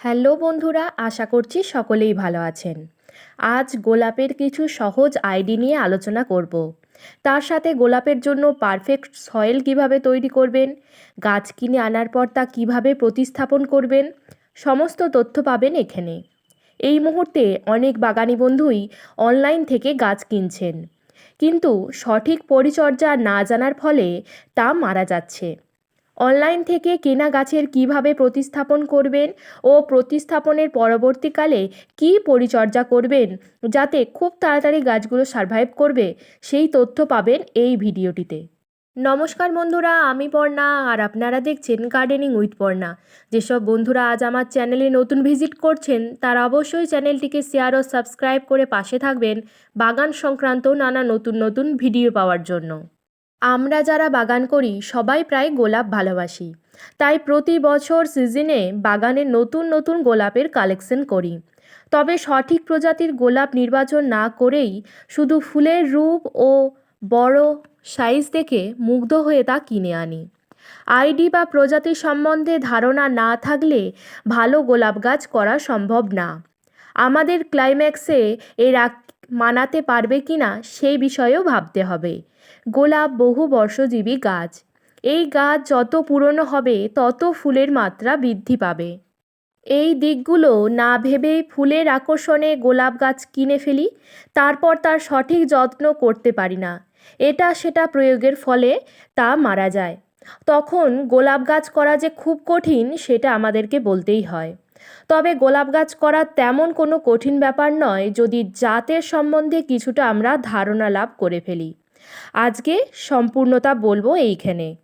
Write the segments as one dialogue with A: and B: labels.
A: Hello বন্ধুরা, আশা করছি সকলেই ভালো আছেন। আজ গোলাপের কিছু সহজ আইডি নিয়ে আলোচনা করব। তার সাথে গোলাপের জন্য পারফেক্ট সয়েল কীভাবে তৈরি করবেন, গাছ কিনে আনার পর তা কীভাবে প্রতিস্থাপন করবেন, সমস্ত তথ্য পাবেন এখানে। এই মুহূর্তে অনেক বাগানি বন্ধুই অনলাইন থেকে গাছ কিনছেন। কিন্তু সঠিক পরিচর্যা না জানার ফলে তা মারা যাচ্ছে। অনলাইন থেকে কেনা গাছের কীভাবে প্রতিস্থাপন করবেন ও প্রতিস্থাপনের পরবর্তীকালে কী পরিচর্যা করবেন যাতে খুব তাড়াতাড়ি গাছগুলো সারভাইভ করবে, সেই তথ্য পাবেন এই ভিডিওটিতে। নমস্কার বন্ধুরা, আমি পর্ণা আর আপনারা দেখছেন গার্ডেনিং উইথ পর্ণা। যেসব বন্ধুরা আজ আমার চ্যানেলে নতুন ভিজিট করছেন, তারা অবশ্যই চ্যানেলটিকে শেয়ার ও সাবস্ক্রাইব করে পাশে থাকবেন বাগান সংক্রান্ত নানা নতুন নতুন ভিডিও পাওয়ার জন্য। আমরা যারা বাগান করি, সবাই প্রায় গোলাপ ভালোবাসি। তাই প্রতি বছর সিজনে বাগানে নতুন নতুন গোলাপের কালেকশন করি। তবে সঠিক প্রজাতির গোলাপ নির্বাচন না করেই শুধু ফুলের রূপ ও বড় সাইজ দেখে মুগ্ধ হয়ে তা কিনে আনি। আইডি বা প্রজাতি সম্বন্ধে ধারণা না থাকলে ভালো গোলাপ গাছ করা সম্ভব না। আমাদের ক্লাইম্যাক্সে এরা মানাতে পারবে কি না সেই বিষয়েও ভাবতে হবে। গোলাপ বহু বর্ষজীবী গাছ। এই গাছ যত পুরনো হবে, তত ফুলের মাত্রা বৃদ্ধি পাবে। এই দিকগুলো না ভেবেই ফুলের আকর্ষণে গোলাপ গাছ কিনে ফেলি, তারপর তার সঠিক যত্ন করতে পারি না। এটা সেটা প্রয়োগের ফলে তা মারা যায়। তখন গোলাপ গাছ করা যে খুব কঠিন, সেটা আমাদেরকে বলতেই হয়। তবে গোলাপ গাছ করা তেমন কোনো কঠিন ব্যাপার নয়, যদি জাতের সম্বন্ধে কিছুটা আমরা ধারণা লাভ করে ফেলি। আজকে সম্পূর্ণতা বলব এইখানে।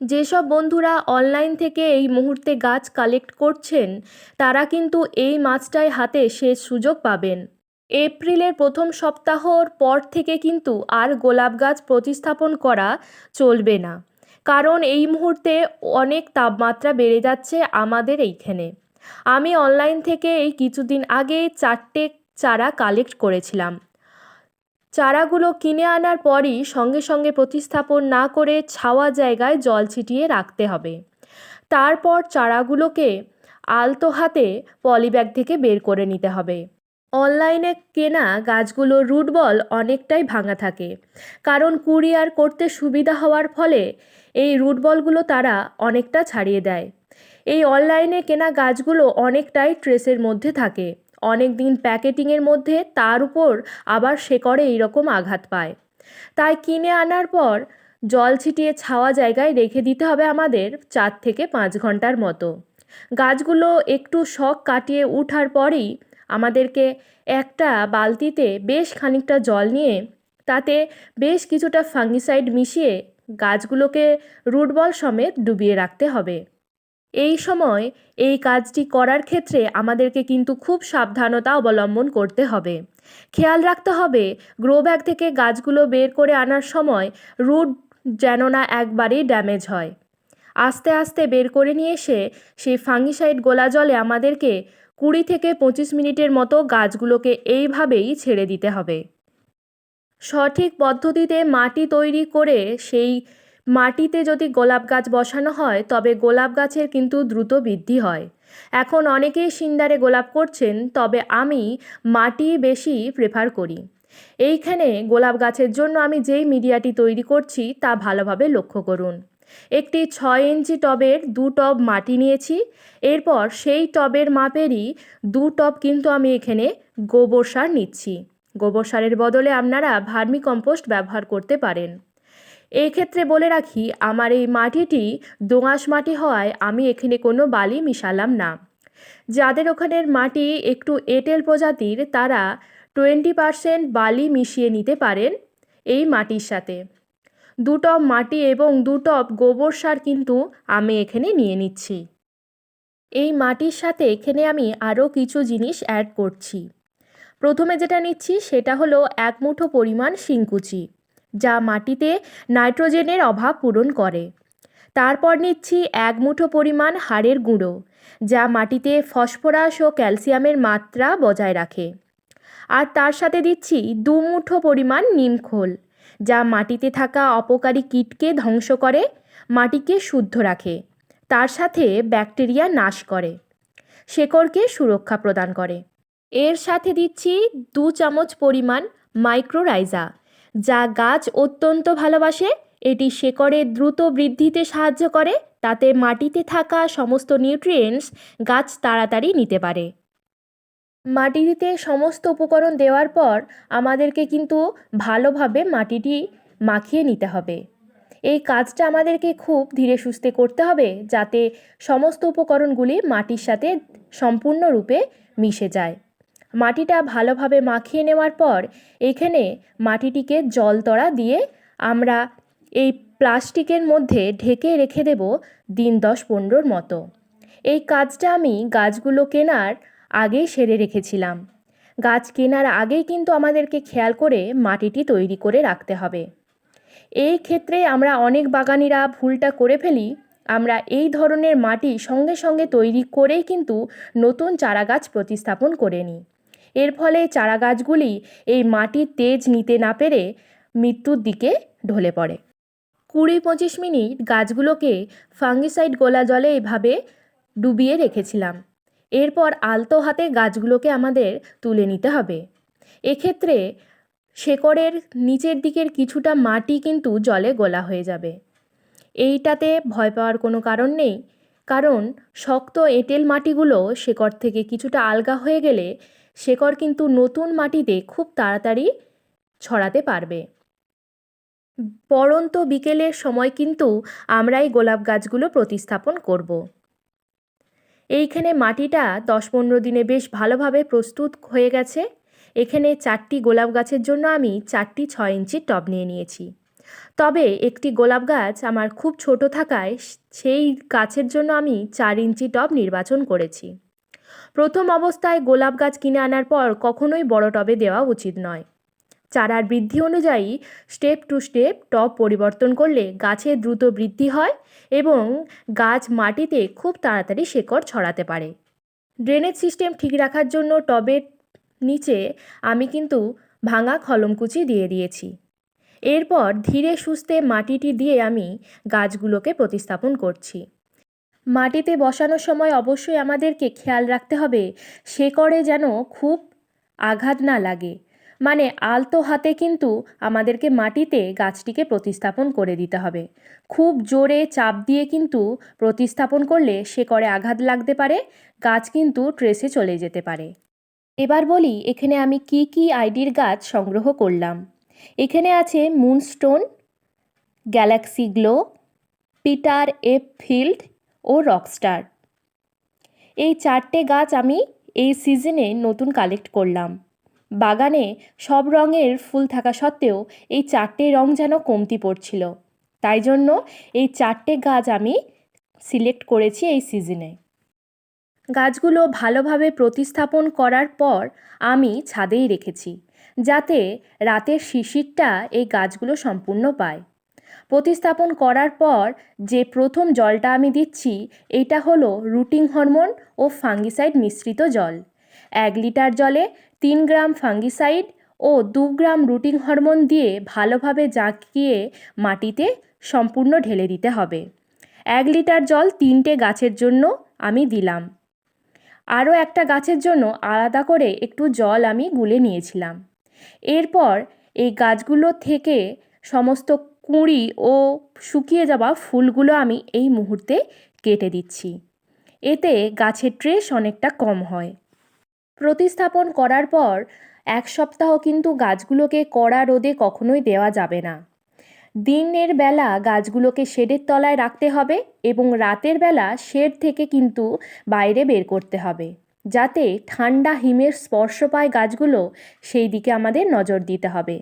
A: যেসব বন্ধুরা অনলাইন থেকে এই মুহূর্তে গাছ কালেক্ট করছেন, তারা কিন্তু এই মাছটাই হাতে শেষ সুযোগ পাবেন। এপ্রিলের প্রথম সপ্তাহর পর থেকে কিন্তু আর গোলাপ গাছ প্রতিস্থাপন করা চলবে না। কারণ এই মুহূর্তে অনেক তাপমাত্রা বেড়ে যাচ্ছে আমাদের এইখানে। আমি অনলাইন থেকে এই কিছুদিন আগে চারটে চারা কালেক্ট করেছিলাম। চারাগুলো কিনে আনার পরই সঙ্গে সঙ্গে প্রতিস্থাপন না করে ছাওয়া জায়গায় জল ছিটিয়ে রাখতে হবে। তারপর চারাগুলোকে আলতো হাতে পলিব্যাগ থেকে বের করে নিতে হবে। অনলাইনে কেনা গাছগুলোর রুট বল অনেকটাই ভাঙা থাকে, কারণ কুরিয়ার করতে সুবিধা হওয়ার ফলে এই রুট বলগুলো তারা অনেকটা ছাড়িয়ে দেয়। এই অনলাইনে কেনা গাছগুলো অনেকটাই ট্রেসের মধ্যে থাকে। অনেক দিন প্যাকেটিংয়ের মধ্যে তার উপর আবার শেকড়ে এইরকম আঘাত পায়। তাই কিনে আনার পর জল ছিটিয়ে ছাওয়া জায়গায় রেখে দিতে হবে আমাদের চার থেকে পাঁচ ঘণ্টার মতো। গাছগুলো একটু শখ কাটিয়ে উঠার পরেই আমাদেরকে একটা বালতিতে বেশ খানিকটা জল নিয়ে তাতে বেশ কিছুটা ফাঙ্গিসাইড মিশিয়ে গাছগুলোকে রুটবল সমেত ডুবিয়ে রাখতে হবে। এই সময় এই কাজটি করার ক্ষেত্রে আমাদেরকে কিন্তু খুব সাবধানতা অবলম্বন করতে হবে। খেয়াল রাখতে হবে, গ্রো ব্যাগ থেকে গাছগুলো বের করে আনার সময় রুট যেন না একবারেই ড্যামেজ হয়। আস্তে আস্তে বের করে নিয়ে এসে সেই ফাঙ্গিসাইড গোলা জলে আমাদেরকে কুড়ি থেকে পঁচিশ মিনিটের মতো গাছগুলোকে এইভাবেই ছেড়ে দিতে হবে। সঠিক পদ্ধতিতে মাটি তৈরি করে সেই মাটিতে যদি গোলাপ গাছ বসানো হয়, তবে গোলাপ গাছের কিন্তু দ্রুত বৃদ্ধি হয়। এখন অনেকেই সিন্দারে গোলাপ করছেন, তবে আমি মাটি বেশি প্রেফার করি। এইখানে গোলাপ গাছের জন্য আমি যেই মিডিয়াটি তৈরি করছি, তা ভালোভাবে লক্ষ্য করুন। একটি ছয় ইঞ্চি টবের দু টব মাটি নিয়েছি, এরপর সেই টবের মাপেরই দু টব কিন্তু আমি এখানে গোবর সার নিচ্ছি। গোবর সারের বদলে আপনারা ভার্মি কম্পোস্ট ব্যবহার করতে পারেন। এই ক্ষেত্রে বলে রাখি, আমার এই মাটিটি দোআঁশ মাটি হওয়ায় আমি এখানে কোনো বালি মিশালাম না। যাদের ওখানের মাটি একটু এঁটেল প্রজাতির, তারা টোয়েন্টি পারসেন্ট বালি মিশিয়ে নিতে পারেন এই মাটির সাথে। দু টব মাটি এবং দু টব গোবর সার কিন্তু আমি এখানে নিয়ে নিচ্ছি। এই মাটির সাথে এখানে আমি আরও কিছু জিনিস অ্যাড করছি। প্রথমে যেটা নিচ্ছি, সেটা হলো এক মুঠো পরিমাণ শিংকুচি। যা মাটিতে নাইট্রোজেনের অভাব পূরণ করে। তারপর নিচ্ছি এক মুঠো পরিমাণ হাড়ের গুঁড়ো, যা মাটিতে ফসফরাস ও ক্যালসিয়ামের মাত্রা বজায় রাখে। আর তার সাথে দিচ্ছি দু মুঠো পরিমাণ নিমখোল যা মাটিতে থাকা অপকারী কীটকে ধ্বংস করে, মাটিকে শুদ্ধ রাখে, তার সাথে ব্যাকটেরিয়া নাশ করে, শেকড়কে সুরক্ষা প্রদান করে। এর সাথে দিচ্ছি দু চামচ পরিমাণ মাইক্রোরাইজা যা গাছ অত্যন্ত ভালোবাসে, এটি শেকড়ের দ্রুত বৃদ্ধিতে সাহায্য করে, তাতে মাটিতে থাকা সমস্ত নিউট্রিয়েন্টস গাছ তাড়াতাড়ি নিতে পারে। মাটিতে সমস্ত উপকরণ দেওয়ার পর আমাদেরকে কিন্তু ভালোভাবে মাটিটি মাখিয়ে নিতে হবে। এই কাজটা আমাদেরকে খুব ধীরে সুস্থে করতে হবে, যাতে সমস্ত উপকরণগুলি মাটির সাথে সম্পূর্ণরূপে মিশে যায়। মাটিটা ভালোভাবে মাখিয়ে নেওয়ার পর এখানে মাটিটিকে জলতড়া দিয়ে আমরা এই প্লাস্টিকের মধ্যে ঢেকে রেখে দেব দিন দশ পনেরোর মতো। এই কাজটা আমি গাছগুলো কেনার আগেই সেরে রেখেছিলাম। গাছ কেনার আগেই কিন্তু আমাদেরকে খেয়াল করে মাটিটি তৈরি করে রাখতে হবে। এই ক্ষেত্রে আমরা অনেক বাগানিরা ভুলটা করে ফেলি। আমরা এই ধরনের মাটি সঙ্গে সঙ্গে তৈরি করেই কিন্তু নতুন চারাগাছ প্রতিস্থাপন করে নিই। এর ফলে চারা গাছগুলি এই মাটির তেজ নিতে না পেরে মৃত্যুর দিকে ঢলে পড়ে। কুড়ি পঁচিশ মিনিট গাছগুলোকে ফাঙ্গিসাইড গোলা জলে এভাবে ডুবিয়ে রেখেছিলাম। এরপর আলতো হাতে গাছগুলোকে আমাদের তুলে নিতে হবে। এক্ষেত্রে শেকড়ের নিচের দিকের কিছুটা মাটি কিন্তু জলে গোলা হয়ে যাবে। এইটাতে ভয় পাওয়ার কোনো কারণ নেই, কারণ শক্ত এঁটেল মাটিগুলো শেকড় থেকে কিছুটা আলগা হয়ে গেলে শেকড় কিন্তু নতুন মাটিতে খুব তাড়াতাড়ি ছড়াতে পারবে। পড়ন্ত বিকেলের সময় কিন্তু আমরা এই গোলাপ গাছগুলো প্রতিস্থাপন করব। এইখানে মাটিটা দশ পনেরো দিনে বেশ ভালোভাবে প্রস্তুত হয়ে গেছে। এখানে চারটি গোলাপ গাছের জন্য আমি চারটি ছয় ইঞ্চির টব নিয়ে নিয়েছি। তবে একটি গোলাপ গাছ আমার খুব ছোট থাকায় সেই গাছের জন্য আমি চার ইঞ্চি টব নির্বাচন করেছি। প্রথম অবস্থায় গোলাপ গাছ কিনে আনার পর কখনোই বড় টবে দেওয়া উচিত নয়। চারার বৃদ্ধি অনুযায়ী স্টেপ টু স্টেপ টব পরিবর্তন করলে গাছের দ্রুত বৃদ্ধি হয় এবং গাছ মাটিতে খুব তাড়াতাড়ি শেকড় ছড়াতে পারে। ড্রেনেজ সিস্টেম ঠিক রাখার জন্য টবের নিচে আমি কিন্তু ভাঙা খলমকুচি দিয়ে দিয়েছি। এরপর ধীরে সুস্থে মাটিটি দিয়ে আমি গাছগুলোকে প্রতিস্থাপন করছি। মাটিতে বসানোর সময় অবশ্যই আমাদেরকে খেয়াল রাখতে হবে, সে শেকড়ে যেন খুব আঘাত না লাগে। মানে আলতো হাতে কিন্তু আমাদেরকে মাটিতে গাছটিকে প্রতিস্থাপন করে দিতে হবে। খুব জোরে চাপ দিয়ে কিন্তু প্রতিস্থাপন করলে সে শেকড়ে আঘাত লাগতে পারে, গাছ কিন্তু ট্রেসে চলে যেতে পারে। এবার বলি, এখানে আমি কি কি আইডির গাছ সংগ্রহ করলাম? এখানে আছে moonstone, galaxy glow, Peter F Field ও রকস্টার। এই চারটে গাছ আমি এই সিজনে নতুন কালেক্ট করলাম। বাগানে সব রঙের ফুল থাকা সত্ত্বেও এই চারটে রং যেন কমতি পড়ছিল। তাই জন্য এই চারটে গাছ আমি সিলেক্ট করেছি এই সিজনে। গাছগুলো ভালোভাবে প্রতিস্থাপন করার পর আমি ছাদেই রেখেছি, যাতে রাতের শিশিরটা এই গাছগুলো সম্পূর্ণ পায়। প্রতিস্থাপন করার পর যে প্রথম জলটা আমি দিচ্ছি, এটা হলো রুটিং হরমোন ও ফাঙ্গিসাইড মিশ্রিত জল। এক লিটার জলে তিন গ্রাম ফাঙ্গিসাইড ও দু গ্রাম রুটিং হরমোন দিয়ে ভালোভাবে জাঁকিয়ে মাটিতে সম্পূর্ণ ঢেলে দিতে হবে। এক লিটার জল তিনটে গাছের জন্য আমি দিলাম। আরও একটা গাছের জন্য আলাদা করে একটু জল আমি গুলে নিয়েছিলাম। এরপর এই গাছগুলো থেকে সমস্ত কুঁড়ি ও শুকিয়ে যাওয়া ফুলগুলো আমি এই মুহূর্তে কেটে দিচ্ছি। এতে গাছের ট্রেস অনেকটা কম হয়। প্রতিস্থাপন করার পর এক সপ্তাহ কিন্তু গাছগুলোকে কড়া রোদে কখনোই দেওয়া যাবে না। দিনের বেলা গাছগুলোকে শেডের তলায় রাখতে হবে এবং রাতের বেলা শেড থেকে কিন্তু বাইরে বের করতে হবে, যাতে ঠান্ডা হিমের স্পর্শ পায় গাছগুলো, সেই দিকে আমাদের নজর দিতে হবে।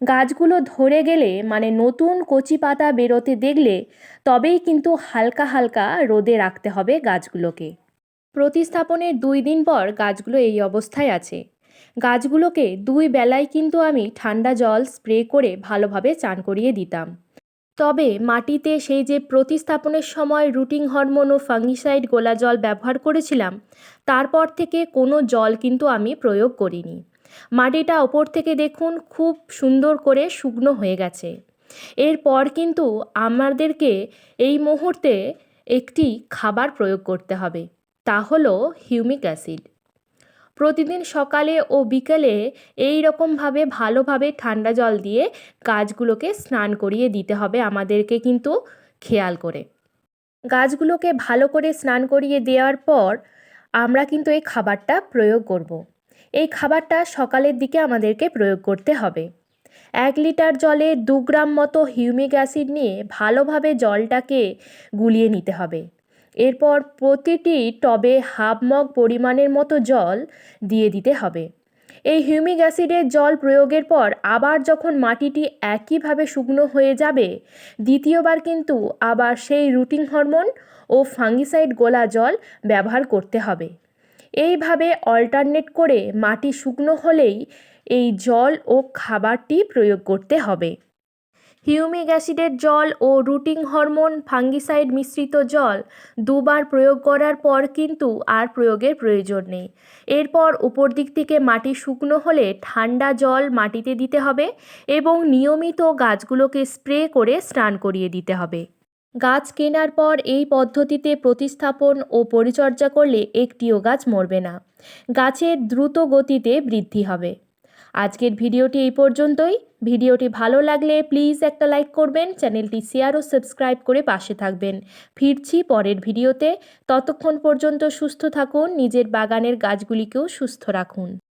A: গাছগুলো ধরে গেলে মানে নতুন কচি পাতা বেরোতে দেখলে, তবেই কিন্তু হালকা হালকা রোদে রাখতে হবে গাছগুলোকে। প্রতিস্থাপনের দুই দিন পর গাছগুলো এই অবস্থায় আছে। গাছগুলোকে দুই বেলায় কিন্তু আমি ঠান্ডা জল স্প্রে করে ভালোভাবে চান করিয়ে দিতাম। তবে মাটিতে সেই যে প্রতিস্থাপনের সময় রুটিং হরমোন ও ফাঙ্গিসাইড গোলা জল ব্যবহার করেছিলাম, তারপর থেকে কোনো জল কিন্তু আমি প্রয়োগ করিনি। মাটিটা ওপর থেকে দেখুন, খুব সুন্দর করে শুকনো হয়ে গেছে। এরপর কিন্তু আমাদেরকে এই মুহূর্তে একটি খাবার প্রয়োগ করতে হবে, তা হলো হিউমিক অ্যাসিড। প্রতিদিন সকালে ও বিকেলে এই রকমভাবে ভালোভাবে ঠান্ডা জল দিয়ে গাছগুলোকে স্নান করিয়ে দিতে হবে আমাদেরকে কিন্তু খেয়াল করে। গাছগুলোকে ভালো করে স্নান করিয়ে দেওয়ার পর আমরা কিন্তু এই খাবারটা প্রয়োগ করব। এই খাবারটা সকালের দিকে আমাদেরকে প্রয়োগ করতে হবে। এক লিটার জলে দু গ্রাম মতো হিউমিক অ্যাসিড নিয়ে ভালোভাবে জলটাকে গুলিয়ে নিতে হবে। এরপর প্রতিটি টবে হাফ মগ পরিমাণের মতো জল দিয়ে দিতে হবে। এই হিউমিক অ্যাসিডের জল প্রয়োগের পর আবার যখন মাটিটি একইভাবে শুকনো হয়ে যাবে, দ্বিতীয়বার কিন্তু আবার সেই রুটিন হরমোন ও ফাঙ্গিসাইড গোলা জল ব্যবহার করতে হবে। এইভাবে অল্টারনেট করে মাটি শুকনো হলেই এই জল ও খাবারটি প্রয়োগ করতে হবে। হিউমিক অ্যাসিডের জল ও রুটিং হরমোন ফাঙ্গিসাইড মিশ্রিত জল দুবার প্রয়োগ করার পর কিন্তু আর প্রয়োগের প্রয়োজন নেই। এরপর উপর দিক থেকে মাটি শুকনো হলে ঠান্ডা জল মাটিতে দিতে হবে এবং নিয়মিত গাছগুলোকে স্প্রে করে স্নান করিয়ে দিতে হবে। গাছ কেনার পর এই পদ্ধতিতে প্রতিস্থাপন ও পরিচর্যা করলে একটিও গাছ মরবে না। গাছের দ্রুত গতিতে বৃদ্ধি হবে। আজকের ভিডিওটি এই পর্যন্তই। ভিডিওটি ভালো লাগলে প্লিজ একটা লাইক করবেন, চ্যানেলটি শেয়ার ও সাবস্ক্রাইব করে পাশে থাকবেন। ফিরছি পরের ভিডিওতে। ততক্ষণ পর্যন্ত সুস্থ থাকুন, নিজের বাগানের গাছগুলিকেও সুস্থ রাখুন।